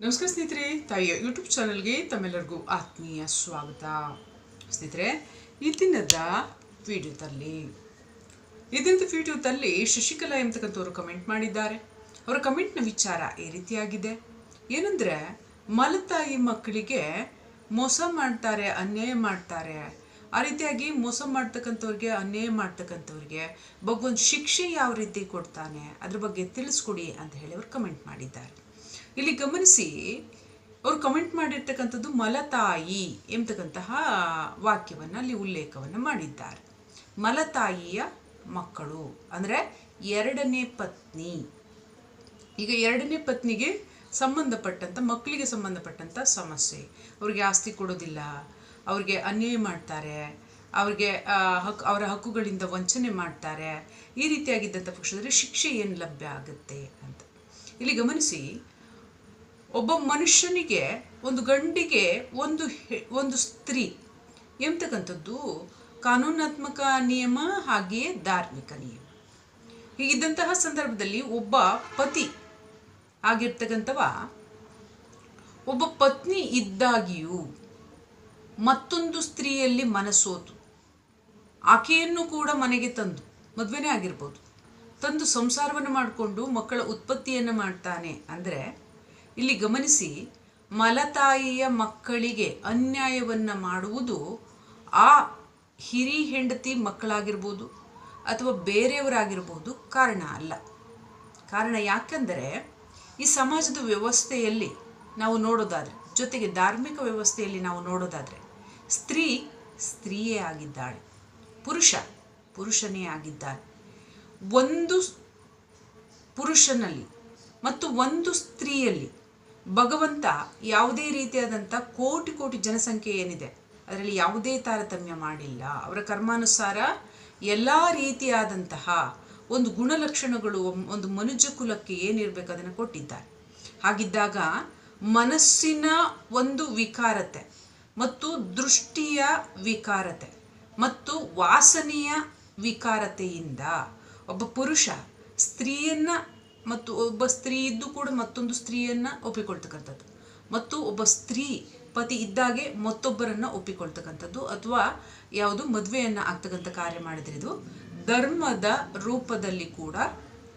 ನಮಸ್ಕಾರ ಸ್ನೇಹಿತರೆ, ತಾಯಿಯ ಯೂಟ್ಯೂಬ್ ಚಾನಲ್ಗೆ ತಮ್ಮೆಲ್ಲರಿಗೂ ಆತ್ಮೀಯ ಸ್ವಾಗತ. ಸ್ನೇಹಿತರೆ, ಈ ದಿನದ ವಿಡಿಯೋದಲ್ಲಿ, ಈ ದಿನದ ವಿಡಿಯೋದಲ್ಲಿ ಶಶಿಕಲಾ ಎಂಬತಕ್ಕಂಥವ್ರು ಕಮೆಂಟ್ ಮಾಡಿದ್ದಾರೆ. ಅವರ ಕಮೆಂಟ್ನ ವಿಚಾರ ಈ ರೀತಿಯಾಗಿದೆ. ಏನಂದರೆ, ಮಲತಾಯಿ ಮಕ್ಕಳಿಗೆ ಮೋಸ ಮಾಡ್ತಾರೆ, ಅನ್ಯಾಯ ಮಾಡ್ತಾರೆ. ಆ ರೀತಿಯಾಗಿ ಮೋಸ ಮಾಡ್ತಕ್ಕಂಥವ್ರಿಗೆ, ಅನ್ಯಾಯ ಮಾಡ್ತಕ್ಕಂಥವ್ರಿಗೆ ಭಗವಂತ ಶಿಕ್ಷೆ ಯಾವ ರೀತಿ ಕೊಡ್ತಾನೆ, ಅದ್ರ ಬಗ್ಗೆ ತಿಳಿಸ್ಕೊಡಿ ಅಂತ ಹೇಳಿ ಅವರು ಕಮೆಂಟ್ ಮಾಡಿದ್ದಾರೆ. ಇಲ್ಲಿ ಗಮನಿಸಿ, ಅವರು ಕಮೆಂಟ್ ಮಾಡಿರ್ತಕ್ಕಂಥದ್ದು ಮಲತಾಯಿ ಎಂಬತಕ್ಕಂತಹ ವಾಕ್ಯವನ್ನು ಅಲ್ಲಿ ಉಲ್ಲೇಖವನ್ನು ಮಾಡಿದ್ದಾರೆ. ಮಲತಾಯಿಯ ಮಕ್ಕಳು, ಅಂದರೆ ಎರಡನೇ ಪತ್ನಿ. ಈಗ ಎರಡನೇ ಪತ್ನಿಗೆ ಸಂಬಂಧಪಟ್ಟಂಥ ಮಕ್ಕಳಿಗೆ ಸಂಬಂಧಪಟ್ಟಂಥ ಸಮಸ್ಯೆ. ಅವ್ರಿಗೆ ಆಸ್ತಿ ಕೊಡೋದಿಲ್ಲ, ಅವ್ರಿಗೆ ಅನ್ಯಾಯ ಮಾಡ್ತಾರೆ, ಅವ್ರಿಗೆ ಹಕ್ಕು ಹಕ್, ಅವರ ಹಕ್ಕುಗಳಿಂದ ವಂಚನೆ ಮಾಡ್ತಾರೆ. ಈ ರೀತಿಯಾಗಿದ್ದಂಥ ಪಕ್ಷದಲ್ಲಿ ಶಿಕ್ಷೆ ಏನು ಲಭ್ಯ ಆಗುತ್ತೆ ಅಂತ. ಇಲ್ಲಿ ಗಮನಿಸಿ ಒಬ್ಬ ಮನುಷ್ಯನಿಗೆ ಒಂದು ಗಂಡಿಗೆ ಒಂದು ಒಂದು ಸ್ತ್ರೀ ಎಂತಕ್ಕಂಥದ್ದು? ಕಾನೂನಾತ್ಮಕ ನಿಯಮ ಹಾಗೆಯೇ ಧಾರ್ಮಿಕ ನಿಯಮ. ಹೀಗಿದ್ದಂತಹ ಸಂದರ್ಭದಲ್ಲಿ ಒಬ್ಬ ಪತಿ ಆಗಿರ್ತಕ್ಕಂಥವ, ಒಬ್ಬ ಪತ್ನಿ ಇದ್ದಾಗಿಯೂ ಮತ್ತೊಂದು ಸ್ತ್ರೀಯಲ್ಲಿ ಮನಸೋತು ಆಕೆಯನ್ನು ಕೂಡ ಮನೆಗೆ ತಂದು, ಮದುವೆನೇ ಆಗಿರ್ಬೋದು, ತಂದು ಸಂಸಾರವನ್ನು ಮಾಡಿಕೊಂಡು ಮಕ್ಕಳ ಉತ್ಪತ್ತಿಯನ್ನು ಮಾಡ್ತಾನೆ. ಅಂದರೆ ಇಲ್ಲಿ ಗಮನಿಸಿ, ಮಲತಾಯಿಯ ಮಕ್ಕಳಿಗೆ ಅನ್ಯಾಯವನ್ನು ಮಾಡುವುದು ಆ ಹಿರಿ ಹೆಂಡತಿ ಮಕ್ಕಳಾಗಿರ್ಬೋದು ಅಥವಾ ಬೇರೆಯವರಾಗಿರ್ಬೋದು ಕಾರಣ ಅಲ್ಲ. ಕಾರಣ ಯಾಕೆಂದರೆ, ಈ ಸಮಾಜದ ವ್ಯವಸ್ಥೆಯಲ್ಲಿ ನಾವು ನೋಡೋದಾದರೆ, ಜೊತೆಗೆ ಧಾರ್ಮಿಕ ವ್ಯವಸ್ಥೆಯಲ್ಲಿ ನಾವು ನೋಡೋದಾದರೆ, ಸ್ತ್ರೀ ಸ್ತ್ರೀಯೇ ಆಗಿದ್ದಾಳೆ, ಪುರುಷ ಪುರುಷನೇ ಆಗಿದ್ದಾನೆ ಒಂದು ಪುರುಷನಲ್ಲಿ ಮತ್ತು ಒಂದು ಸ್ತ್ರೀಯಲ್ಲಿ ಭಗವಂತ ಯಾವುದೇ ರೀತಿಯಾದಂಥ ಕೋಟಿ ಕೋಟಿ ಜನಸಂಖ್ಯೆ ಏನಿದೆ, ಅದರಲ್ಲಿ ಯಾವುದೇ ತಾರತಮ್ಯ ಮಾಡಿಲ್ಲ. ಅವರ ಕರ್ಮಾನುಸಾರ ಎಲ್ಲ ರೀತಿಯಾದಂತಹ ಒಂದು ಗುಣಲಕ್ಷಣಗಳು, ಒಂದು ಮನುಜ ಕುಲಕ್ಕೆ ಏನಿರಬೇಕು ಅದನ್ನು ಕೊಟ್ಟಿದ್ದಾರೆ. ಹಾಗಿದ್ದಾಗ ಮನಸ್ಸಿನ ಒಂದು ವಿಕಾರತೆ ಮತ್ತು ದೃಷ್ಟಿಯ ವಿಕಾರತೆ ಮತ್ತು ವಾಸನೆಯ ವಿಕಾರತೆಯಿಂದ ಒಬ್ಬ ಪುರುಷ ಸ್ತ್ರೀಯನ್ನ ಮತ್ತು ಒಬ್ಬ ಸ್ತ್ರೀ ಇದ್ದು ಕೂಡ ಮತ್ತೊಂದು ಸ್ತ್ರೀಯನ್ನ ಒಪ್ಪಿಕೊಳ್ತಕ್ಕಂಥದ್ದು. ಮತ್ತು ಒಬ್ಬ ಸ್ತ್ರೀ ಪತಿ ಇದ್ದಾಗೆ ಮತ್ತೊಬ್ಬರನ್ನ ಒಪ್ಪಿಕೊಳ್ತಕ್ಕಂಥದ್ದು ಅಥವಾ ಯಾವುದು ಮದುವೆಯನ್ನ ಆಗ್ತಕ್ಕಂಥ ಕಾರ್ಯ ಮಾಡಿದ್ರೆ ಇದು ಧರ್ಮದ ರೂಪದಲ್ಲಿ ಕೂಡ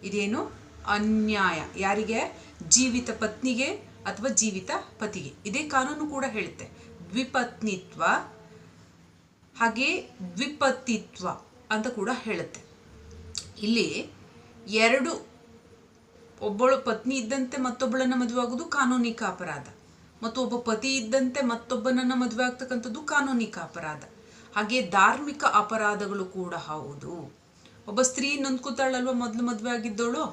ಇದೇನು ಅನ್ಯಾಯ. ಯಾರಿಗೆ? ಜೀವಿತ ಪತ್ನಿಗೆ ಅಥವಾ ಜೀವಿತ ಪತಿಗೆ. ಇದೇ ಕಾನೂನು ಕೂಡ ಹೇಳುತ್ತೆ. ದ್ವಿಪತ್ನಿತ್ವ, ಹಾಗೆ ದ್ವಿಪತಿತ್ವ ಅಂತ ಕೂಡ ಹೇಳುತ್ತೆ. ಇಲ್ಲಿ ಎರಡು ಒಬ್ಬಳು ಪತ್ನಿ ಇದ್ದಂತೆ ಮತ್ತೊಬ್ಬಳನ್ನ ಮದುವೆ ಆಗೋದು ಕಾನೂನಿಕ ಅಪರಾಧ. ಮತ್ತು ಒಬ್ಬ ಪತಿ ಇದ್ದಂತೆ ಮತ್ತೊಬ್ಬನನ್ನ ಮದುವೆ ಆಗ್ತಕ್ಕಂಥದ್ದು ಕಾನೂನಿಕ ಅಪರಾಧ. ಹಾಗೆ ಧಾರ್ಮಿಕ ಅಪರಾಧಗಳು ಕೂಡ ಹೌದು. ಒಬ್ಬ ಸ್ತ್ರೀ ನೊಂದ್ಕೋತಾಳಲ್ವ ಮೊದಲು ಮದುವೆ ಆಗಿದ್ದವಳು?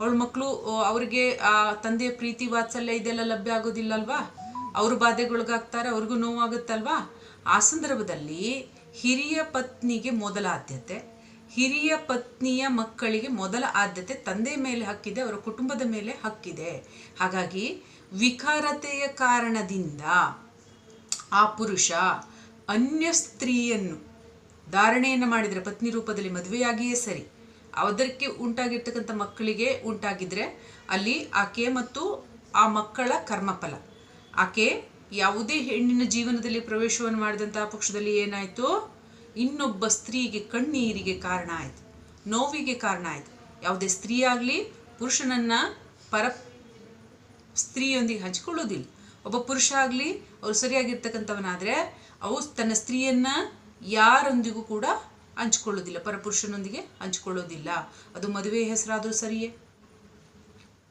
ಅವಳ ಮಕ್ಕಳು ಅವರಿಗೆ, ಆ, ತಂದೆಯ ಪ್ರೀತಿ ವಾತ್ಸಲ್ಯ ಇದೆಲ್ಲ ಲಭ್ಯ ಆಗೋದಿಲ್ಲಲ್ವಾ? ಅವರು ಬಾಧೆಗೊಳಗಾಗ್ತಾರೆ, ಅವ್ರಿಗೂ ನೋವಾಗುತ್ತಲ್ವಾ? ಆ ಸಂದರ್ಭದಲ್ಲಿ ಹಿರಿಯ ಪತ್ನಿಗೆ ಮೊದಲ ಆದ್ಯತೆ ಹಿರಿಯ ಪತ್ನಿಯ ಮಕ್ಕಳಿಗೆ ಮೊದಲ ಆದ್ಯತೆ ತಂದೆ ಮೇಲೆ ಹಕ್ಕಿದೆ, ಅವರ ಕುಟುಂಬದ ಮೇಲೆ ಹಕ್ಕಿದೆ. ಹಾಗಾಗಿ ವಿಕಾರತೆಯ ಕಾರಣದಿಂದ ಆ ಪುರುಷ ಅನ್ಯ ಸ್ತ್ರೀಯನ್ನು ಧಾರಣೆಯನ್ನು ಮಾಡಿದರೆ, ಪತ್ನಿ ರೂಪದಲ್ಲಿ ಮದುವೆಯಾಗಿಯೇ ಸರಿ ಅದಕ್ಕೆ ಉಂಟಾಗಿರ್ತಕ್ಕಂಥ ಮಕ್ಕಳಿಗೆ ಉಂಟಾಗಿದ್ರೆ ಅಲ್ಲಿ ಆಕೆ ಮತ್ತು ಆ ಮಕ್ಕಳ ಕರ್ಮಫಲ. ಆಕೆ ಯಾವುದೇ ಹೆಣ್ಣಿನ ಜೀವನದಲ್ಲಿ ಪ್ರವೇಶವನ್ನು ಮಾಡಿದಂತಹ ಪಕ್ಷದಲ್ಲಿ ಏನಾಯಿತು? ಇನ್ನೊಬ್ಬ ಸ್ತ್ರೀಗೆ ಕಣ್ಣೀರಿಗೆ ಕಾರಣ ಆಯಿತು, ನೋವಿಗೆ ಕಾರಣ ಆಯಿತು. ಯಾವುದೇ ಸ್ತ್ರೀ ಆಗಲಿ, ಪುರುಷನನ್ನು ಪರ ಸ್ತ್ರೀಯೊಂದಿಗೆ ಹಂಚಿಕೊಳ್ಳೋದಿಲ್ಲ ಒಬ್ಬ ಪುರುಷ ಆಗಲಿ, ಅವರು ಸರಿಯಾಗಿರ್ತಕ್ಕಂಥವನಾದರೆ ಅವು ತನ್ನ ಸ್ತ್ರೀಯನ್ನು ಯಾರೊಂದಿಗೂ ಕೂಡ ಹಂಚಿಕೊಳ್ಳೋದಿಲ್ಲ ಪರಪುರುಷನೊಂದಿಗೆ ಹಂಚಿಕೊಳ್ಳೋದಿಲ್ಲ ಅದು ಮದುವೆ ಹೆಸರಾದರೂ ಸರಿಯೇ?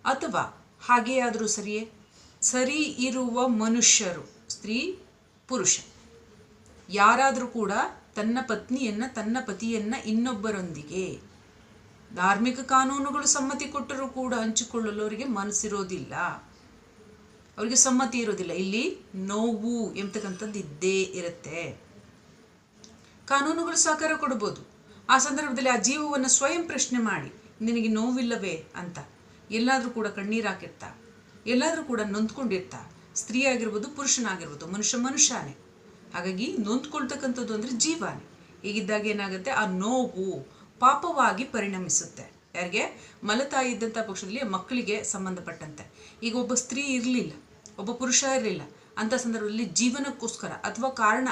ಅಥವಾ ಹಾಗೇ ಆದರೂ ಸರಿಯೇ? ಸರಿ ಇರುವ ಮನುಷ್ಯರು, ಸ್ತ್ರೀ, ಪುರುಷ, ಯಾರಾದರೂ ಕೂಡ ತನ್ನ ಪತ್ನಿಯನ್ನ ತನ್ನ ಪತಿಯನ್ನ ಇನ್ನೊಬ್ಬರೊಂದಿಗೆ. ಧಾರ್ಮಿಕ ಕಾನೂನುಗಳು ಸಮ್ಮತಿ ಕೊಟ್ಟರೂ ಕೂಡ ಹಂಚಿಕೊಳ್ಳಲು ಅವರಿಗೆ ಮನಸ್ಸಿರೋದಿಲ್ಲ. ಅವರಿಗೆ ಸಮ್ಮತಿ ಇರೋದಿಲ್ಲ. ಇಲ್ಲಿ ನೋವು ಎಂಬತಕ್ಕಂಥದ್ದು ಇದ್ದೇ ಇರುತ್ತೆ. ಕಾನೂನುಗಳು ಸಹಕಾರ ಕೊಡ್ಬೋದು. ಆ ಸಂದರ್ಭದಲ್ಲಿ ಆ ಜೀವವನ್ನು ಸ್ವಯಂ ಪ್ರಶ್ನೆ ಮಾಡಿ, ನಿನಗೆ ನೋವಿಲ್ಲವೇ ಅಂತ. ಎಲ್ಲಾದರೂ ಕೂಡ ಕಣ್ಣೀರು ಹಾಕಿರ್ತಾ, ಎಲ್ಲಾದರೂ ಕೂಡ ನೊಂದ್ಕೊಂಡಿರ್ತಾ, ಸ್ತ್ರೀ ಆಗಿರ್ಬೋದು, ಪುರುಷನಾಗಿರ್ಬೋದು, ಮನುಷ್ಯ ಮನುಷ್ಯನೇ. ಹಾಗಾಗಿ ನೊಂದ್ಕೊಳ್ತಕ್ಕಂಥದ್ದು ಅಂದರೆ ಜೀವಾನೆ ಹೀಗಿದ್ದಾಗ ಏನಾಗುತ್ತೆ? ಆ ನೋವು ಪಾಪವಾಗಿ ಪರಿಣಮಿಸುತ್ತೆ. ಯಾರಿಗೆ? ಮಲತಾಯಿ ಇದ್ದಂಥ ಪಕ್ಷದಲ್ಲಿ ಮಕ್ಕಳಿಗೆ ಸಂಬಂಧಪಟ್ಟಂತೆ. ಈಗ ಒಬ್ಬ ಸ್ತ್ರೀ ಇರಲಿಲ್ಲ, ಒಬ್ಬ ಪುರುಷ ಇರಲಿಲ್ಲ, ಅಂಥ ಸಂದರ್ಭದಲ್ಲಿ ಜೀವನಕ್ಕೋಸ್ಕರ ಅಥವಾ ಕಾರಣ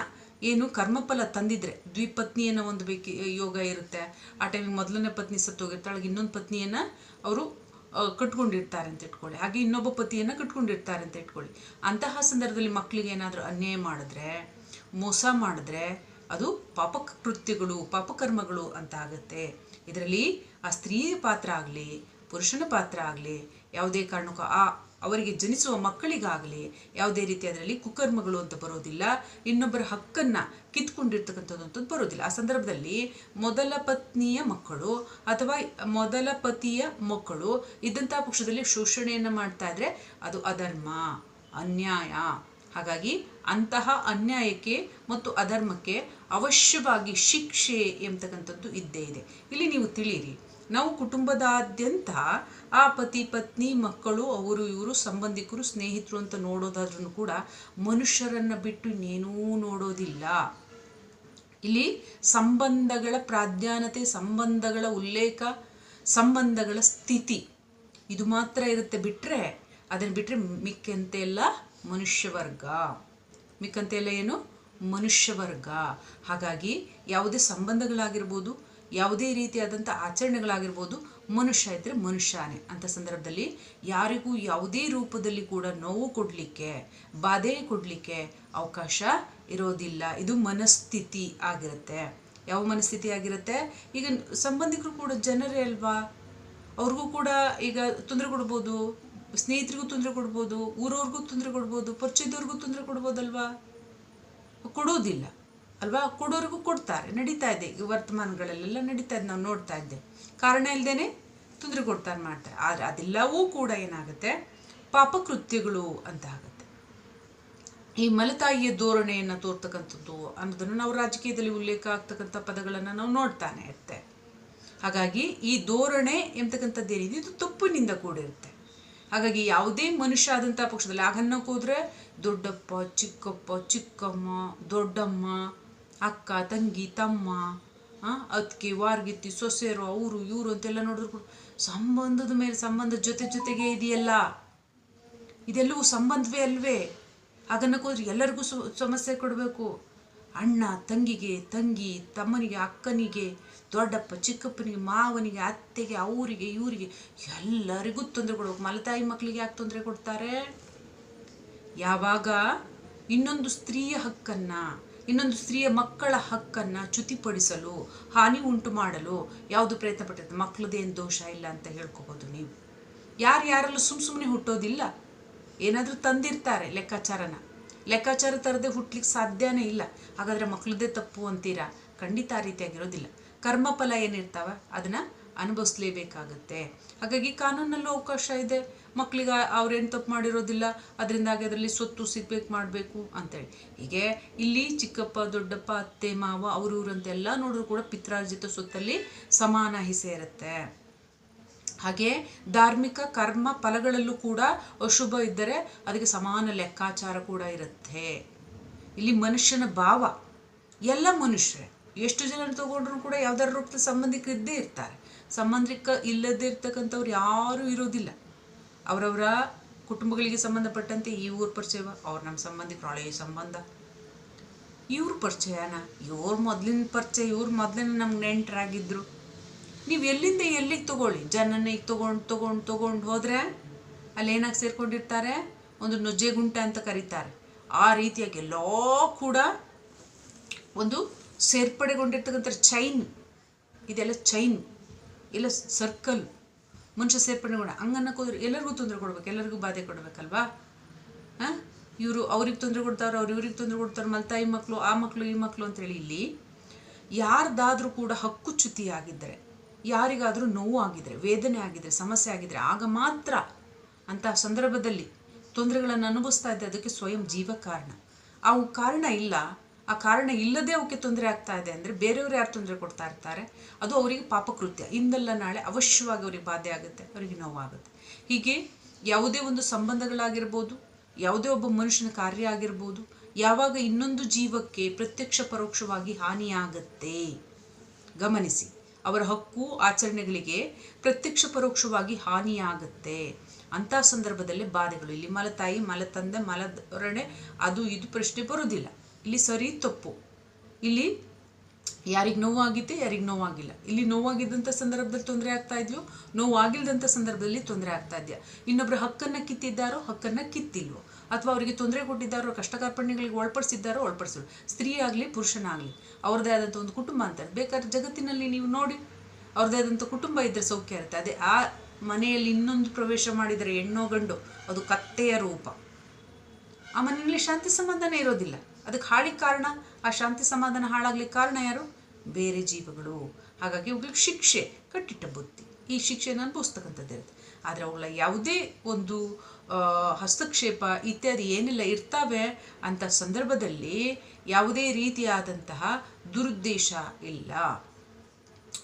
ಏನು? ಕರ್ಮಫಲ ತಂದಿದ್ರೆ ದ್ವಿಪತ್ನಿ ಅನ್ನೋ ಒಂದು ಬೇಕಿ ಯೋಗ ಇರುತ್ತೆ. ಆ ಟೈಮಿಗೆ ಮೊದಲನೇ ಪತ್ನಿ ಸತ್ತೋಗಿರ್ತಾಳೆ ಇನ್ನೊಂದು ಪತ್ನಿಯನ್ನು ಅವರು ಕಟ್ಕೊಂಡಿರ್ತಾರೆ ಅಂತ ಇಟ್ಕೊಳ್ಳಿ. ಹಾಗೆ ಇನ್ನೊಬ್ಬ ಪತಿಯನ್ನು ಕಟ್ಕೊಂಡಿರ್ತಾರೆ ಅಂತ ಇಟ್ಕೊಳ್ಳಿ. ಅಂತಹ ಸಂದರ್ಭದಲ್ಲಿ ಮಕ್ಕಳಿಗೆ ಏನಾದರೂ ಅನ್ಯಾಯ ಮಾಡಿದ್ರೆ ಮೋಸ ಮಾಡಿದ್ರೆ ಅದು ಪಾಪ ಕೃತ್ಯಗಳು ಪಾಪಕರ್ಮಗಳು ಅಂತ ಆಗುತ್ತೆ. ಇದರಲ್ಲಿ ಆ ಸ್ತ್ರೀಯ ಪಾತ್ರ ಆಗಲಿ, ಪುರುಷನ ಪಾತ್ರ ಆಗಲಿ, ಯಾವುದೇ ಕಾರಣಕ್ಕೂ ಆ ಅವರಿಗೆ ಜನಿಸುವ ಮಕ್ಕಳಿಗಾಗಲಿ, ಯಾವುದೇ ರೀತಿ ಅದರಲ್ಲಿ ಕುಕರ್ಮಗಳು ಅಂತ ಬರೋದಿಲ್ಲ, ಇನ್ನೊಬ್ಬರ ಹಕ್ಕನ್ನು ಕಿತ್ಕೊಂಡಿರ್ತಕ್ಕಂಥದ್ದು ಬರೋದಿಲ್ಲ. ಆ ಸಂದರ್ಭದಲ್ಲಿ ಮೊದಲ ಪತ್ನಿಯ ಮಕ್ಕಳು ಅಥವಾ ಮೊದಲ ಪತಿಯ ಮಕ್ಕಳು ಇದ್ದಂಥ ಪಕ್ಷದಲ್ಲಿ ಶೋಷಣೆಯನ್ನು ಮಾಡ್ತಾ ಇದ್ರೆ ಅದು ಅಧರ್ಮ, ಅನ್ಯಾಯ. ಹಾಗಾಗಿ ಅಂತಹ ಅನ್ಯಾಯಕ್ಕೆ ಮತ್ತು ಅಧರ್ಮಕ್ಕೆ ಅವಶ್ಯವಾಗಿ ಶಿಕ್ಷೆ ಎಂಬತಕ್ಕಂಥದ್ದು ಇದ್ದೇ ಇದೆ. ಇಲ್ಲಿ ನೀವು ತಿಳಿಯಿರಿ, ನಾವು ಕುಟುಂಬದಾದ್ಯಂತ ಆ ಪತಿ, ಪತ್ನಿ, ಮಕ್ಕಳು, ಅವರು, ಇವರು, ಸಂಬಂಧಿಕರು, ಸ್ನೇಹಿತರು ಅಂತ ನೋಡೋದಾದ್ರೂ ಕೂಡ ಮನುಷ್ಯರನ್ನು ಬಿಟ್ಟು ಇನ್ನೇನೂ ನೋಡೋದಿಲ್ಲ. ಇಲ್ಲಿ ಸಂಬಂಧಗಳ ಪ್ರಾಧಾನ್ಯತೆ ಸಂಬಂಧಗಳ ಉಲ್ಲೇಖ, ಸಂಬಂಧಗಳ ಸ್ಥಿತಿ, ಇದು ಮಾತ್ರ ಇರುತ್ತೆ ಬಿಟ್ಟರೆ ಅದನ್ನು ಬಿಟ್ಟರೆ ಮಿಕ್ಕಂತೆ ಎಲ್ಲ ಮನುಷ್ಯ ವರ್ಗ ಮಿಕ್ಕಂತೆ ಎಲ್ಲ ಏನು? ಮನುಷ್ಯ ವರ್ಗ ಹಾಗಾಗಿ ಯಾವುದೇ ಸಂಬಂಧಗಳಾಗಿರ್ಬೋದು, ಯಾವುದೇ ರೀತಿಯಾದಂಥ ಆಚರಣೆಗಳಾಗಿರ್ಬೋದು, ಮನುಷ್ಯ ಇದ್ದರೆ ಮನುಷ್ಯನೇ. ಅಂಥ ಸಂದರ್ಭದಲ್ಲಿ ಯಾರಿಗೂ ಯಾವುದೇ ರೂಪದಲ್ಲಿ ಕೂಡ ನೋವು ಕೊಡಲಿಕ್ಕೆ, ಬಾಧೆ ಕೊಡಲಿಕ್ಕೆ ಅವಕಾಶ ಇರೋದಿಲ್ಲ. ಇದು ಮನಸ್ಥಿತಿ ಆಗಿರುತ್ತೆ. ಯಾವ ಮನಸ್ಥಿತಿ ಆಗಿರುತ್ತೆ? ಈಗ ಸಂಬಂಧಿಕರು ಕೂಡ ಜನರೇ ಅಲ್ವಾ? ಅವ್ರಿಗೂ ಕೂಡ ಈಗ ತೊಂದರೆ ಕೊಡ್ಬೋದು. ಸ್ನೇಹಿತರಿಗೂ ತೊಂದರೆ ಕೊಡ್ಬೋದು, ಊರವ್ರಿಗೂ ತೊಂದರೆ ಕೊಡ್ಬೋದು, ಪರಿಚಯದವ್ರಿಗೂ ತೊಂದರೆ ಕೊಡ್ಬೋದಲ್ವಾ? ಕೊಡೋದಿಲ್ಲ, ಅಲ್ವಾ? ಕೊಡೋರಿಗೂ ಕೊಡ್ತಾರೆ, ನಡೀತಾ ಇದೆ ಈ ವರ್ತಮಾನಗಳಲ್ಲೆಲ್ಲ ನಡೀತಾ ಇದೆ, ನಾವು ನೋಡ್ತಾ ಇದ್ದೆ. ಕಾರಣ ಇಲ್ಲದೇನೆ ತೊಂದರೆ ಕೊಡ್ತಾರೆ ಮಾಡ್ತಾರೆ. ಆದರೆ ಅದೆಲ್ಲವೂ ಕೂಡ ಏನಾಗುತ್ತೆ? ಪಾಪಕೃತ್ಯಗಳು ಅಂತ ಆಗುತ್ತೆ. ಈ ಮಲತಾಯಿಯ ಧೋರಣೆಯನ್ನು ತೋರ್ತಕ್ಕಂಥದ್ದು ಅನ್ನೋದನ್ನು ನಾವು ರಾಜಕೀಯದಲ್ಲಿ ಉಲ್ಲೇಖ ಆಗ್ತಕ್ಕಂಥ ಪದಗಳನ್ನು ನಾವು ನೋಡ್ತಾನೆ ಇರ್ತೆ ಹಾಗಾಗಿ ಈ ಧೋರಣೆ ಎಂಬತಕ್ಕಂಥದ್ದು ಏನಿದೆ ಇದು ತಪ್ಪಿನಿಂದ ಕೂಡಿರುತ್ತೆ. ಹಾಗಾಗಿ ಯಾವುದೇ ಮನುಷ್ಯ ಆದಂಥ ಪಕ್ಷದಲ್ಲಿ ಆಗನ್ನಕ್ಕೆ ಹೋದ್ರೆ ದೊಡ್ಡಪ್ಪ, ಚಿಕ್ಕಪ್ಪ, ಚಿಕ್ಕಮ್ಮ, ದೊಡ್ಡಮ್ಮ, ಅಕ್ಕ, ತಂಗಿ, ತಮ್ಮ ಅದಕ್ಕೆ ವಾರ್ಗಿತ್ತಿ ಸೊಸೆರು ಅವರು, ಇವರು ಅಂತೆಲ್ಲ ನೋಡಿದ್ರು ಸಂಬಂಧದ ಮೇಲೆ ಸಂಬಂಧ ಜೊತೆ ಜೊತೆಗೆ ಇದೆಯಲ್ಲ? ಇದೆಲ್ಲವೂ ಸಂಬಂಧವೇ ಅಲ್ವೇ? ಹಾಗನ್ನಕ್ಕೆ ಹೋದ್ರೆ ಎಲ್ಲರಿಗೂ ಸಮಸ್ಯೆ ಕೊಡಬೇಕು. ಅಣ್ಣ ತಂಗಿಗೆ, ತಂಗಿ, ತಮ್ಮನಿಗೆ, ಅಕ್ಕನಿಗೆ, ದೊಡ್ಡಪ್ಪ, ಚಿಕ್ಕಪ್ಪನಿಗೆ, ಮಾವನಿಗೆ, ಅತ್ತೆಗೆ, ಅವರಿಗೆ, ಇವರಿಗೆ ಎಲ್ಲರಿಗೂ ತೊಂದರೆ ಕೊಡ್ಬೇಕು ಮಲತಾಯಿ ಮಕ್ಕಳಿಗೆ ಯಾಕೆ ತೊಂದರೆ ಕೊಡ್ತಾರೆ? ಯಾವಾಗ? ಇನ್ನೊಂದು ಸ್ತ್ರೀಯ ಹಕ್ಕನ್ನು, ಇನ್ನೊಂದು ಸ್ತ್ರೀಯ ಮಕ್ಕಳ ಹಕ್ಕನ್ನು ಚ್ಯುತಿಪಡಿಸಲು, ಹಾನಿ ಉಂಟು ಮಾಡಲು ಯಾವುದು ಪ್ರಯತ್ನ ಪಟ್ಟಿರ್ತದೆ? ಮಕ್ಕಳದೇನು ದೋಷ ಇಲ್ಲ ಅಂತ ಹೇಳ್ಕೋಬೋದು ನೀವು. ಯಾರು ಯಾರಲ್ಲೂ ಸುಮ್ಮ ಸುಮ್ಮನೆ ಹುಟ್ಟೋದಿಲ್ಲ. ಏನಾದರೂ ತಂದಿರ್ತಾರೆ ಲೆಕ್ಕಾಚಾರನ. ಲೆಕ್ಕಾಚಾರ ತರದೆ ಹುಟ್ಲಿಕ್ಕೆ ಸಾಧ್ಯನೇ ಇಲ್ಲ. ಹಾಗಾದರೆ ಮಕ್ಕಳದೇ ತಪ್ಪು ಅಂತೀರಾ? ಖಂಡಿತ ಆ ರೀತಿಯಾಗಿರೋದಿಲ್ಲ. ಕರ್ಮಫಲ ಏನಿರ್ತಾವ? ಅದನ್ನು ಅನುಭವಿಸ್ಲೇಬೇಕಾಗತ್ತೆ. ಹಾಗಾಗಿ ಕಾನೂನಲ್ಲೂ ಅವಕಾಶ ಇದೆ. ಮಕ್ಕಳಿಗೆ ಅವ್ರೇನು ತಪ್ಪು ಮಾಡಿರೋದಿಲ್ಲ, ಅದರಿಂದಾಗಿ ಅದರಲ್ಲಿ ಸ್ವತ್ತು ಸಿಗ್ಬೇಕು, ಮಾಡಬೇಕು ಅಂತೇಳಿ. ಹೀಗೆ ಇಲ್ಲಿ ಚಿಕ್ಕಪ್ಪ, ದೊಡ್ಡಪ್ಪ, ಅತ್ತೆ, ಮಾವ ಅವರು ಇವರು ಅಂತೆಲ್ಲ ನೋಡಿದ್ರು ಕೂಡ ಪಿತ್ರಾರ್ಜಿತ ಸೊತ್ತಲ್ಲಿ ಸಮಾನ ಹಿಸೆ ಇರುತ್ತೆ. ಹಾಗೆ ಧಾರ್ಮಿಕ ಕರ್ಮ ಫಲಗಳಲ್ಲೂ ಕೂಡ ಅಶುಭ ಇದ್ದರೆ ಅದಕ್ಕೆ ಸಮಾನ ಲೆಕ್ಕಾಚಾರ ಕೂಡ ಇರುತ್ತೆ. ಇಲ್ಲಿ ಮನುಷ್ಯನ ಭಾವ, ಎಲ್ಲ ಮನುಷ್ಯರೇ, ಎಷ್ಟು ಜನ ತಗೊಂಡ್ರು ಕೂಡ ಯಾವ್ದಾರ ರೂಪದ ಸಂಬಂಧಿಕರು ಇದ್ದೇ ಇರ್ತಾರೆ. ಸಂಬಂಧಿಕ ಇಲ್ಲದೇ ಇರ್ತಕ್ಕಂಥವ್ರು ಯಾರೂ ಇರೋದಿಲ್ಲ. ಅವರವರ ಕುಟುಂಬಗಳಿಗೆ ಸಂಬಂಧಪಟ್ಟಂತೆ ಈ ಊರ ಪರಿಚಯವ, ಅವ್ರು ನಮ್ಮ ಸಂಬಂಧಿಕರು ಹಳೆಯ ಸಂಬಂಧ. ಇವ್ರ ಪರಿಚಯನ, ಇವ್ರ ಮೊದಲಿನ ಪರಿಚಯ, ಇವ್ರ ಮೊದಲಿನ ನಮ್ಗೆ ನೆಂಟರಾಗಿದ್ರು. ನೀವು ಎಲ್ಲಿಂದ ಎಲ್ಲಿಗೆ ತಗೊಳ್ಳಿ? ಜನನ ಈಗ ತೊಗೊಂಡು ತೊಗೊಂಡು ತೊಗೊಂಡು ಹೋದರೆ ಅಲ್ಲಿ ಏನಾಗಿ ಸೇರ್ಕೊಂಡಿರ್ತಾರೆ? ಒಂದು ನೊಜ್ಜೆ ಗುಂಟ ಅಂತ ಕರೀತಾರೆ. ಆ ರೀತಿಯಾಗಿ ಎಲ್ಲ ಕೂಡ ಒಂದು ಸೇರ್ಪಡೆಗೊಂಡಿರ್ತಕ್ಕಂಥ ಚೈನ್ ಇದೆಲ್ಲ ಚೈನ್ ಎಲ್ಲ ಸರ್ಕಲ್ ಮನುಷ್ಯ ಸೇರ್ಪಡೆಗೊಂಡ ಹಂಗನ್ನಕ್ಕೆ ಹೋದ್ರೆ ಎಲ್ಲರಿಗೂ ತೊಂದರೆ ಕೊಡ್ಬೇಕು, ಎಲ್ಲರಿಗೂ ಬಾಧೆ ಕೊಡಬೇಕಲ್ವಾ? ಹಾಂ? ಇವರು ಅವ್ರಿಗೆ ತೊಂದರೆ ಕೊಡ್ತಾರೆ ಅವ್ರು ಇವ್ರಿಗೆ ತೊಂದರೆ ಕೊಡ್ತಾರೆ ಮಲ್ತಾಯಿ ಮಕ್ಕಳು ಆ ಮಕ್ಕಳು ಈ ಮಕ್ಕಳು ಅಂತೇಳಿ ಇಲ್ಲಿ ಯಾರ್ದಾದ್ರೂ ಕೂಡ ಹಕ್ಕುಚ್ಯುತಿ ಆಗಿದ್ದರೆ ಯಾರಿಗಾದರೂ ನೋವು ಆಗಿದ್ರೆ, ವೇದನೆ ಆಗಿದ್ರೆ, ಸಮಸ್ಯೆ ಆಗಿದ್ರೆ, ಆಗ ಮಾತ್ರ ಅಂತಹ ಸಂದರ್ಭದಲ್ಲಿ ತೊಂದರೆಗಳನ್ನು ಅನುಭವಿಸ್ತಾ ಇದ್ದೆ ಅದಕ್ಕೆ ಸ್ವಯಂ ಜೀವ ಕಾರಣ. ಅವು ಕಾರಣ ಇಲ್ಲ. ಆ ಕಾರಣ ಇಲ್ಲದೆ ಅವಕ್ಕೆ ತೊಂದರೆ ಆಗ್ತಾ ಇದೆ ಅಂದರೆ ಬೇರೆಯವರು ಯಾರು ತೊಂದರೆ ಕೊಡ್ತಾ ಇರ್ತಾರೆ? ಅದು ಅವರಿಗೆ ಪಾಪಕೃತ್ಯ. ಇಂದಲ್ಲ ನಾಳೆ ಅವಶ್ಯವಾಗಿ ಅವರಿಗೆ ಬಾಧೆ ಆಗುತ್ತೆ, ಅವರಿಗೆ ನೋವಾಗುತ್ತೆ. ಹೀಗೆ ಯಾವುದೇ ಒಂದು ಸಂಬಂಧಗಳಾಗಿರ್ಬೋದು, ಯಾವುದೇ ಒಬ್ಬ ಮನುಷ್ಯನ ಕಾರ್ಯ ಆಗಿರ್ಬೋದು, ಯಾವಾಗ ಇನ್ನೊಂದು ಜೀವಕ್ಕೆ ಪ್ರತ್ಯಕ್ಷ ಪರೋಕ್ಷವಾಗಿ ಹಾನಿಯಾಗತ್ತೆ, ಗಮನಿಸಿ. ಅವರ ಹಕ್ಕು ಆಚರಣೆಗಳಿಗೆ ಪ್ರತ್ಯಕ್ಷ ಪರೋಕ್ಷವಾಗಿ ಹಾನಿಯಾಗುತ್ತೆ. ಅಂಥ ಸಂದರ್ಭದಲ್ಲಿ ಬಾಧೆಗಳು. ಇಲ್ಲಿ ಮಲತಾಯಿ, ಮಲತಂದೆ ಮಲಧೋರಣೆ ಅದು ಇದು ಪ್ರಶ್ನೆ ಬರೋದಿಲ್ಲ ಇಲ್ಲಿ ಸರಿ, ತಪ್ಪು. ಇಲ್ಲಿ ಯಾರಿಗೆ ನೋವಾಗಿತ್ತೆ ಯಾರಿಗೆ ನೋವಾಗಿಲ್ಲ. ಇಲ್ಲಿ ನೋವಾಗಿದ್ದಂಥ ಸಂದರ್ಭದಲ್ಲಿ ತೊಂದರೆ ಆಗ್ತಾ ಇದ್ಯೋ, ನೋವಾಗಿಲ್ದಂಥ ಸಂದರ್ಭದಲ್ಲಿ ತೊಂದರೆ ಆಗ್ತಾ ಇದೆಯಾ? ಇನ್ನೊಬ್ಬರ ಹಕ್ಕನ್ನು ಕಿತ್ತಿದ್ದಾರೋ, ಹಕ್ಕನ್ನು ಕಿತ್ತಿಲ್ವೋ? ಅಥವಾ ಅವರಿಗೆ ತೊಂದರೆ ಕೊಟ್ಟಿದ್ದಾರೋ ಕಷ್ಟ ಕಾರ್ಪಣ್ಯಗಳಿಗೆ ಒಳಪಡಿಸಿದ್ದಾರೋ ಒಳಪಡಿಸಿದ್ರು ಸ್ತ್ರೀ ಆಗಲಿ ಪುರುಷನಾಗಲಿ ಅವ್ರದ್ದೇ ಆದಂಥ ಒಂದು ಕುಟುಂಬ ಅಂತಾರೆ ಬೇಕಾದ್ರೆ ಜಗತ್ತಿನಲ್ಲಿ ನೀವು ನೋಡಿ, ಅವ್ರದ್ದೇ ಆದಂಥ ಕುಟುಂಬ ಇದ್ದರೆ ಸೌಖ್ಯ ಇರುತ್ತೆ. ಅದೇ ಆ ಮನೆಯಲ್ಲಿ ಇನ್ನೊಂದು ಪ್ರವೇಶ ಮಾಡಿದರೆ ಹೆಣ್ಣೋ ಗಂಡು, ಅದು ಕತ್ತೆಯ ರೂಪ. ಆ ಮನೆಯಲ್ಲಿ ಶಾಂತಿ ಸಮಾಧಾನ ಇರೋದಿಲ್ಲ. ಅದಕ್ಕೆ ಹಾಳಿಗೆ ಕಾರಣ, ಆ ಶಾಂತಿ ಸಮಾಧಾನ ಹಾಳಾಗ್ಲಿಕ್ಕೆ ಕಾರಣ ಯಾರು? ಬೇರೆ ಜೀವಗಳು. ಹಾಗಾಗಿ ಅವುಗಳಿಗೆ ಶಿಕ್ಷೆ, ಕಟ್ಟಿಟ್ಟ ಬುದ್ಧಿ. ಈ ಶಿಕ್ಷೆಯನ್ನು ಅನುಭವಿಸ್ತಕ್ಕಂಥದ್ದು ಇರುತ್ತೆ ಆದರೆ ಅವುಗಳ ಯಾವುದೇ ಒಂದು ಹಸ್ತಕ್ಷೇಪ ಇತ್ಯಾದಿ ಏನೆಲ್ಲ ಇರ್ತವೆ ಅಂತ ಸಂದರ್ಭದಲ್ಲಿ ಯಾವುದೇ ರೀತಿಯಾದಂತಹ ದುರುದ್ದೇಶ ಇಲ್ಲ.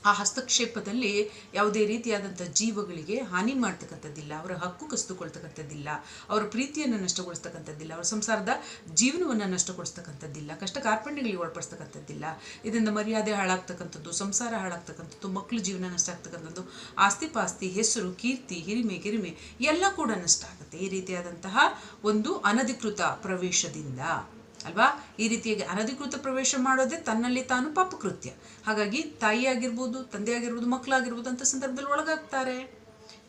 ಆ ಹಸ್ತಕ್ಷೇಪದಲ್ಲಿ ಯಾವುದೇ ರೀತಿಯಾದಂಥ ಜೀವಗಳಿಗೆ ಹಾನಿ ಮಾಡ್ತಕ್ಕಂಥದ್ದಿಲ್ಲ, ಅವರ ಹಕ್ಕು ಕಸಿದುಕೊಳ್ತಕ್ಕಂಥದ್ದಿಲ್ಲ, ಅವರ ಪ್ರೀತಿಯನ್ನು ನಷ್ಟಗೊಳಿಸ್ತಕ್ಕಂಥದ್ದಿಲ್ಲ, ಅವರ ಸಂಸಾರದ ಜೀವನವನ್ನು ನಷ್ಟಗೊಳಿಸ್ತಕ್ಕಂಥದ್ದಿಲ್ಲ, ಕಷ್ಟ ಕಾರ್ಪಣ್ಯಗಳಿಗೆ ಒಳಪಡಿಸ್ತಕ್ಕಂಥದ್ದಿಲ್ಲ, ಇದರಿಂದ ಮರ್ಯಾದೆ ಹಾಳಾಗ್ತಕ್ಕಂಥದ್ದು, ಸಂಸಾರ ಹಾಳಾಗ್ತಕ್ಕಂಥದ್ದು, ಮಕ್ಕಳ ಜೀವನ ನಷ್ಟ ಆಗ್ತಕ್ಕಂಥದ್ದು ಆಸ್ತಿ ಪಾಸ್ತಿ ಹೆಸರು, ಕೀರ್ತಿ, ಹಿರಿಮೆ ಗಿರಿಮೆ ಎಲ್ಲ ಕೂಡ ನಷ್ಟ ಆಗುತ್ತೆ. ಈ ರೀತಿಯಾದಂತಹ ಒಂದು ಅನಧಿಕೃತ ಪ್ರವೇಶದಿಂದ ಅಲ್ವಾ? ಈ ರೀತಿಯಾಗಿ ಅನಧಿಕೃತ ಪ್ರವೇಶ ಮಾಡೋದೇ ತನ್ನಲ್ಲಿ ತಾನು ಪಾಪಕೃತ್ಯ. ಹಾಗಾಗಿ ತಾಯಿ ಆಗಿರ್ಬೋದು ತಂದೆ ಆಗಿರ್ಬೋದು ಮಕ್ಕಳಾಗಿರ್ಬೋದು ಅಂತ ಸಂದರ್ಭದಲ್ಲಿ ಒಳಗಾಗ್ತಾರೆ.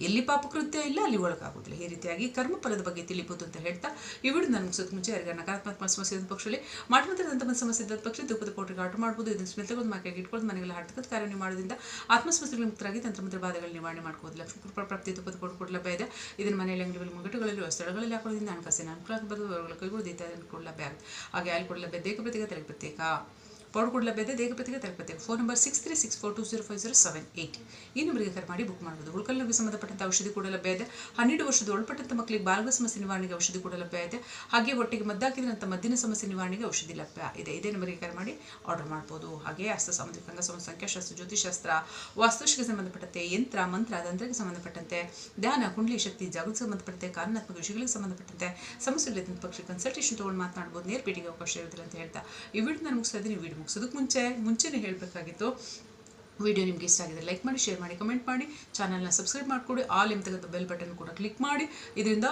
ಎಲ್ಲಿ ಪಾಪಕೃತ್ಯ ಇಲ್ಲ, ಅಲ್ಲಿ ಒಳಗಾಗೋದಿಲ್ಲ ಈ ರೀತಿಯಾಗಿ ಕರ್ಮಫಲದ ಬಗ್ಗೆ ತಿಳಿಬೋದು ಅಂತ ಹೇಳ್ತಾ ಈ ವಿಡಿಯೋ ನಾನು ಮುಗಿಸೋದು ಮುಂಚೆ ಯಾರಿಗೆ ನಕಾರಾತ್ಮಕ ಸಮಸ್ಯೆ ಇದ್ದ ಪಕ್ಷದಲ್ಲಿ ಮಾಟಮಂತ್ರದಂಥ ಒಂದು ಸಮಸ್ಯೆ ಇದ್ದ ಪಕ್ಷ ದುಃಖದ ಕೋಟಿಗೆ ಆಟ ಮಾಡ್ಬೋದು. ಇದನ್ನು ಸ್ಮಿತಗೊಂದು ಮಾಕೆಗೆ ಇಟ್ಕೊಂಡು ಮನೆಗೆಲ್ಲ ಹಾಡ್ತಕ್ಕಂಥ ಕಾರ್ಯ ಮಾಡೋದ್ರಿಂದ ಆತ್ಮಸ್ಮೃತಿಗಳು ಮುಕ್ತರಾಗಿ ತಂತ್ರಮಂತ್ರ ಬಾಧೆಗಳು ನಿವಾರಣೆ ಮಾಡ್ಕೋದಿಲ್ಲ ಲಕ್ಷ್ಮೀ ಪ್ರಾಪ್ತಿ ದುಃಖದ ಕೋಟಿ ಕೊಟ್ಟು ಲಭ್ಯ ಇದೆ. ಇದನ್ನು ಮನೆಯಲ್ಲಿ ಅಂಗಡಿಗಳು ಮುಂಗಟ್ಟುಗಳಲ್ಲಿ ಸ್ಥಳಗಳಲ್ಲಿ ಹಾಕೋದ್ರಿಂದ ಹಣಕಾಸಿನ ಅನುಕೂಲ ಬರೋದು ಕೈಗಳು ಇತ್ಯಾದಿ ಅನುಕೂಲ ಆಗುತ್ತೆ. ಹಾಗೆ ಅಲ್ಲಿ ಕೂಡ ಲಭ್ಯ. ದೇಹ ಪ್ರತ್ಯೇಕ ತಲೆ ಪ್ರತ್ಯೇಕ. ಪೌಡ್ ಕೂಡ ಲಭ್ಯ ಇದೆ ದೇಹ ಪ್ರತ್ಯೇಕ ತಲೆ phone number six three six four two zero five zero seven eight ಈ ನಂಬರಿಗೆ ಕರೆ ಮಾಡಿ ಬುಕ್ ಮಾಡ್ಬೋದು. ಉಳ್ಕಲ್ಗೆ ಸಂಬಂಧಪಟ್ಟಂಥ ಔಷಧಿ ಕೂಡ ಲಭ್ಯ ಇದೆ ಹನ್ನೆರಡು ವರ್ಷದ ಒಳಪಟ್ಟಂಥ ಮಕ್ಕಳಿಗೆ ಬಾಲ್ಗ ಸಮಸ್ಯೆ ನಿವಾರಣೆಗೆ ಔಷಧಿ ಕೂಡ ಲಭ್ಯ ಇದೆ ಹಾಗೆ ಒಟ್ಟಿಗೆ ಮದ್ದಾಕಿದಂಥ ಮದ್ದಿನ ಸಮಸ್ಯೆ ನಿವಾರಣೆಗೆ ಔಷಧಿ ಲಭ್ಯ ಇದೆ. ಇದೇ ನಂಬರಿಗೆ ಕರೆ ಮಾಡಿ ಆರ್ಡರ್ ಮಾಡ್ಬೋದು. ಹಾಗೆ ಅಸ್ತ ಸಾಮುದ್ರಿಕ ಅಂಗಸಮ ಸಂಖ್ಯಾಶಾಸ್ತ್ರ ಜ್ಯೋತಿಷಾಸ್ತ್ರ ವಾಸ್ತುಶಿಗೆ ಸಂಬಂಧಪಟ್ಟಂತೆ, ಯಂತ್ರ, ಮಂತ್ರ ತಂತ್ರಕ್ಕೆ ಸಂಬಂಧಪಟ್ಟಂತೆ, ಧ್ಯಾನ, ಕುಂಡಲಿ, ಶಕ್ತಿ ಜಾಗೃತಿ ಸಂಬಂಧಪಟ್ಟಂತೆ ಕಾನೂನಾತ್ಮಕ ವಿಷಯಗಳಿಗೆ ಸಂಬಂಧಪಟ್ಟಂತೆ ಸಮಸ್ಯೆಗಳಿದ್ದಂಥ ಪಕ್ಷ ಕನ್ಸಲ್ಟೇಷನ್ ತೊಗೊಂಡು ಮಾತನಾಡ್ಬೋದು. ನೇರ ಭೇಟಿಗೆ ಅವಕಾಶ ಇರುತ್ತೆ ಅಂತ ಹೇಳ್ತಾ ಈ ವಿಡಿಯೋ ನಾನು ಮುಗಿಸ್ತಾ ಇದ್ದೀನಿ. ವಿಡಿಯೋ ಮುಗಿಸೋದಕ್ಕೆ ಮುಂಚೆ, ಮುಂಚೆನೇ ಹೇಳಬೇಕಾಗಿತ್ತು. ವಿಡಿಯೋ ನಿಮ್ಗೆ ಇಷ್ಟ ಆಗಿದೆ ಲೈಕ್ ಮಾಡಿ, ಶೇರ್ ಮಾಡಿ, ಕಮೆಂಟ್ ಮಾಡಿ. ಚಾನಲ್ನ ಸಬ್ಸ್ಕ್ರೈಬ್ ಮಾಡಿಕೊಡಿ. ಆಲ್ ಎಂತಕ್ಕಂಥ ಬೆಲ್ ಬಟನ್ ಕೂಡ ಕ್ಲಿಕ್ ಮಾಡಿ. ಇದರಿಂದ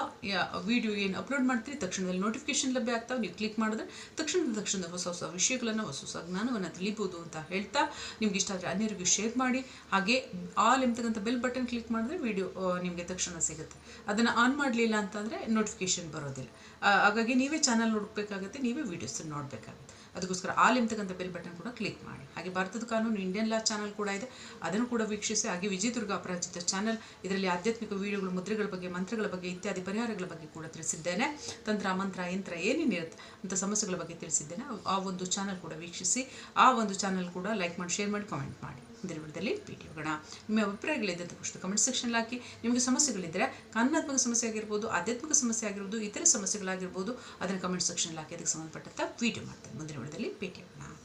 ವಿಡಿಯೋ ಏನು ಅಪ್ಲೋಡ್ ಮಾಡ್ತೀರಿ, ತಕ್ಷಣದಲ್ಲಿ ನೋಟಿಫಿಕೇಶನ್ ಲಭ್ಯ ಆಗ್ತಾವೆ ನೀವು ಕ್ಲಿಕ್ ಮಾಡಿದ್ರೆ ತಕ್ಷಣದ ತಕ್ಷಣದ ಹೊಸ ಹೊಸ ವಿಷಯಗಳನ್ನು, ಹೊಸ ಹೊಸ ಜ್ಞಾನವನ್ನು ತಿಳಿಬೋದು ಅಂತ ಹೇಳ್ತಾ ನಿಮ್ಗೆ ಇಷ್ಟ ಆದರೆ ಅನ್ಯರಿಗೂ ಶೇರ್ ಮಾಡಿ. ಹಾಗೆ ಆಲ್ ಎಂತಕ್ಕಂಥ ಬೆಲ್ ಬಟನ್ ಕ್ಲಿಕ್ ಮಾಡಿದ್ರೆ ವಿಡಿಯೋ ನಿಮಗೆ ತಕ್ಷಣ ಸಿಗುತ್ತೆ. ಅದನ್ನು ಆನ್ ಮಾಡಲಿಲ್ಲ ಅಂತಂದರೆ ನೋಟಿಫಿಕೇಶನ್ ಬರೋದಿಲ್ಲ. ಹಾಗಾಗಿ ನೀವೇ ಚಾನಲ್ ನೋಡಬೇಕಾಗುತ್ತೆ, ನೀವೇ ವೀಡಿಯೋಸ್ ನೋಡಬೇಕಾಗುತ್ತೆ. ಅದಕ್ಕೋಸ್ಕರ ಆಲ್ ಎಂತಕ್ಕಂಥ ಬೆಲ್ ಬಟನ್ ಕೂಡ ಕ್ಲಿಕ್ ಮಾಡಿ. ಹಾಗೆ ಭಾರತದ ಕಾನೂನು ಇಂಡಿಯನ್ ಲಾ ಚಾನಲ್ ಕೂಡ ಇದೆ. ಅದನ್ನು ಕೂಡ ವೀಕ್ಷಿಸಿ. ಹಾಗೆ ವಿಜಯದುರ್ಗ ಅಪರಾಜಿತ ಚಾನಲ್ ಇದರಲ್ಲಿ ಆಧ್ಯಾತ್ಮಿಕ ವಿಡಿಯೋಗಳು, ಮುದ್ರೆಗಳ ಬಗ್ಗೆ, ಮಂತ್ರಗಳ ಬಗ್ಗೆ ಇತ್ಯಾದಿ ಪರಿಹಾರಗಳ ಬಗ್ಗೆ ಕೂಡ ತಿಳಿಸಿದ್ದೇನೆ. ತಂತ್ರ, ಮಂತ್ರ, ಯಂತ್ರ ಏನೇನಿರುತ್ತೆ ಅಂತ ಸಮಸ್ಯೆಗಳ ಬಗ್ಗೆ ತಿಳಿಸಿದ್ದೇನೆ. ಆ ಒಂದು ಚಾನಲ್ ಕೂಡ ವೀಕ್ಷಿಸಿ. ಆ ಒಂದು ಚಾನಲ್ ಕೂಡ ಲೈಕ್ ಮಾಡಿ ಶೇರ್ ಮಾಡಿ ಕಾಮೆಂಟ್ ಮಾಡಿ. ಮುಂದಿನ ವಿಡಿಯೋದಲ್ಲಿ ಹೋಗೋಣ ನಿಮ್ಮ ಅಭಿಪ್ರಾಯಗಳಿದ್ದಂಥ ಪುಸ್ತಕ ಕಮೆಂಟ್ ಸೆಕ್ಷನ್ ಹಾಕಿ. ನಿಮಗೆ ಸಮಸ್ಯೆಗಳಿದ್ದರೆ ಕಾನೂನಾತ್ಮಕ ಸಮಸ್ಯೆ ಆಗಿರ್ಬೋದು, ಆಧ್ಯಾತ್ಮಿಕ ಸಮಸ್ಯೆ ಆಗಿರ್ಬೋದು, ಇತರ ಸಮಸ್ಯೆಗಳಾಗಿರ್ಬೋದು, ಅದನ್ನು ಕಮೆಂಟ್ ಸೆಕ್ಷನ್ ಹಾಕಿ. ಅದಕ್ಕೆ ಸಂಬಂಧಪಟ್ಟಂಥ ವಿಡಿಯೋ ಮಾಡ್ತೇನೆ. ಮುಂದಿನ ವಿಡಿಯೋದಲ್ಲಿ ಭೇಟಿಯಾಗೋಣ.